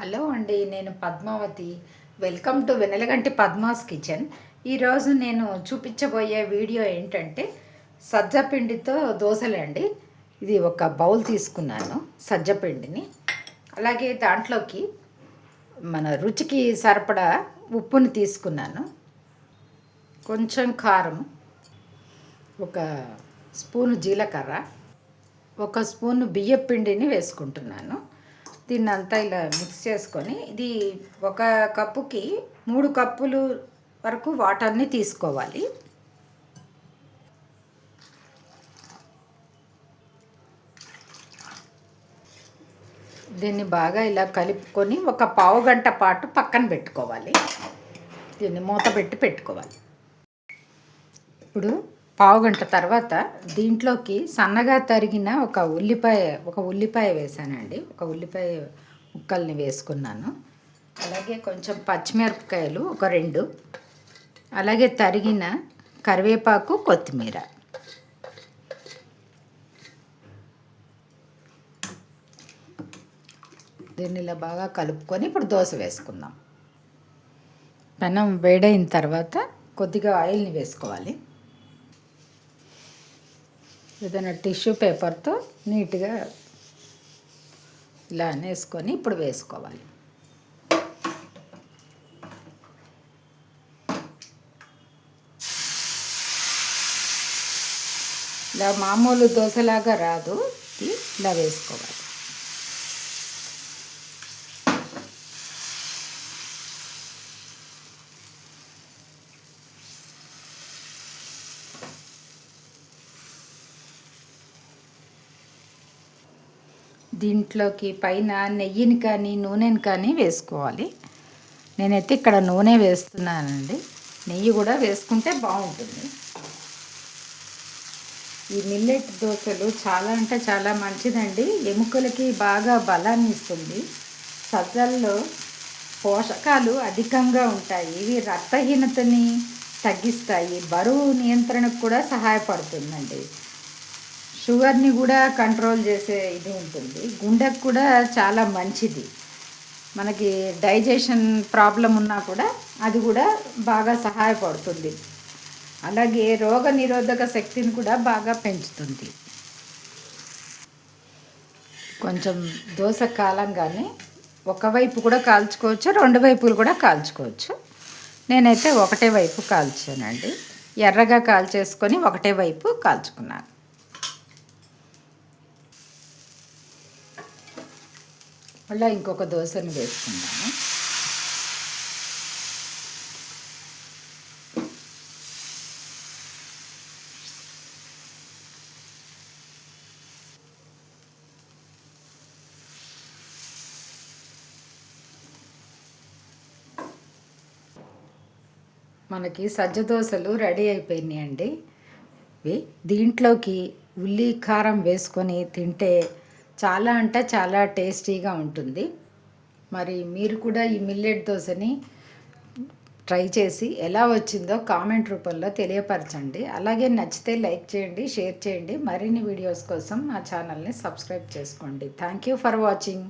Hello అండి నేను Padmavathi. Welcome to Vennelaganti Padma's kitchen. ఈరోజు నేను చూపించబోయే వీడియో ఏంటంటే సజ్జపిండితో పిండితో అండి. ఇది ఒక బౌల్ తీసుకున్నాను సజ్జపిండిని అలాగే దాంట్లోకి మన రుచికి సరిపడా ఉప్పుని తీసుకున్నాను. కొంచెం కారం ఒక స్పూను జీలకర్ర ఒక స్పూన్ బియ్యం పిండిని వేసుకుంటున్నాను. దీన్ని అంతా ఇలా మిక్స్ చేసుకొని ఇది ఒక కప్పుకి మూడు కప్పులు వరకు వాటర్ని తీసుకోవాలి. దీన్ని బాగా ఇలా కలుపుకొని ఒక పావు గంట పాటు పక్కన పెట్టుకోవాలి. దీన్ని మూత పెట్టి పెట్టుకోవాలి. ఇప్పుడు పావుగంట తర్వాత దీంట్లోకి సన్నగా తరిగిన ఒక ఉల్లిపాయ ఒక ఉల్లిపాయ వేసానండి. ఒక ఉల్లిపాయ ముక్కల్ని వేసుకున్నాను. అలాగే కొంచెం పచ్చిమిరపకాయలు ఒక రెండు. అలాగే తరిగిన కరివేపాకు కొత్తిమీర. దీన్ని ఇలా బాగా కలుపుకొని ఇప్పుడు దోశ వేసుకుందాం. పెనం వేడైన తర్వాత కొద్దిగా ఆయిల్ని వేసుకోవాలి. ఏదైనా టిష్యూ పేపర్తో నీట్గా ఇలా వేసుకొని ఇప్పుడు వేసుకోవాలి. ఇలా మామూలు దోశలాగా రాదు. ఇలా వేసుకోవాలి. దీంట్లోకి పైన నెయ్యిని కానీ నూనెని కానీ వేసుకోవాలి. నేనైతే ఇక్కడ నూనె వేస్తున్నానండి. నెయ్యి కూడా వేసుకుంటే బాగుంటుంది. ఈ మిల్లెట్ దోశలు చాలా అంటే చాలా మంచిదండి. ఎముకలకి బాగా బలాన్ని ఇస్తుంది. సజ్జల్లో పోషకాలు అధికంగా ఉంటాయి. ఇవి రక్తహీనతని తగ్గిస్తాయి. బరువు నియంత్రణకు కూడా సహాయపడుతుందండి. షుగర్ని కూడా కంట్రోల్ చేసే ఇది ఉంటుంది. గుండెకు కూడా చాలా మంచిది. మనకి డైజెషన్ ప్రాబ్లం ఉన్నా కూడా అది కూడా బాగా సహాయపడుతుంది. అలాగే రోగ నిరోధక శక్తిని కూడా బాగా పెంచుతుంది. కొంచెం దోశ కాలంగానే ఒకవైపు కూడా కాల్చుకోవచ్చు రెండు వైపులు కూడా కాల్చుకోవచ్చు. నేనైతే ఒకటే వైపు కాల్చానండి. ఎర్రగా కాల్చేసుకొని ఒకటే వైపు కాల్చుకున్నాను. మళ్ళీ ఇంకొక దోశను వేసుకుందాము. మనకి సజ్జ దోశలు రెడీ అయిపోయినాయండి. దీంట్లోకి ఉల్లి కారం వేసుకొని తింటే చాలా అంటే చాలా టేస్టీగా ఉంటుంది. మరి మీరు కూడా ఈ మిల్లెట్ దోశని ట్రై చేసి ఎలా వచ్చిందో కామెంట్ రూపంలో తెలియపరచండి. అలాగే నచ్చితే లైక్ చేయండి షేర్ చేయండి. మరిన్ని వీడియోస్ కోసం మా ఛానల్ని సబ్స్క్రైబ్ చేసుకోండి. Thank you for watching.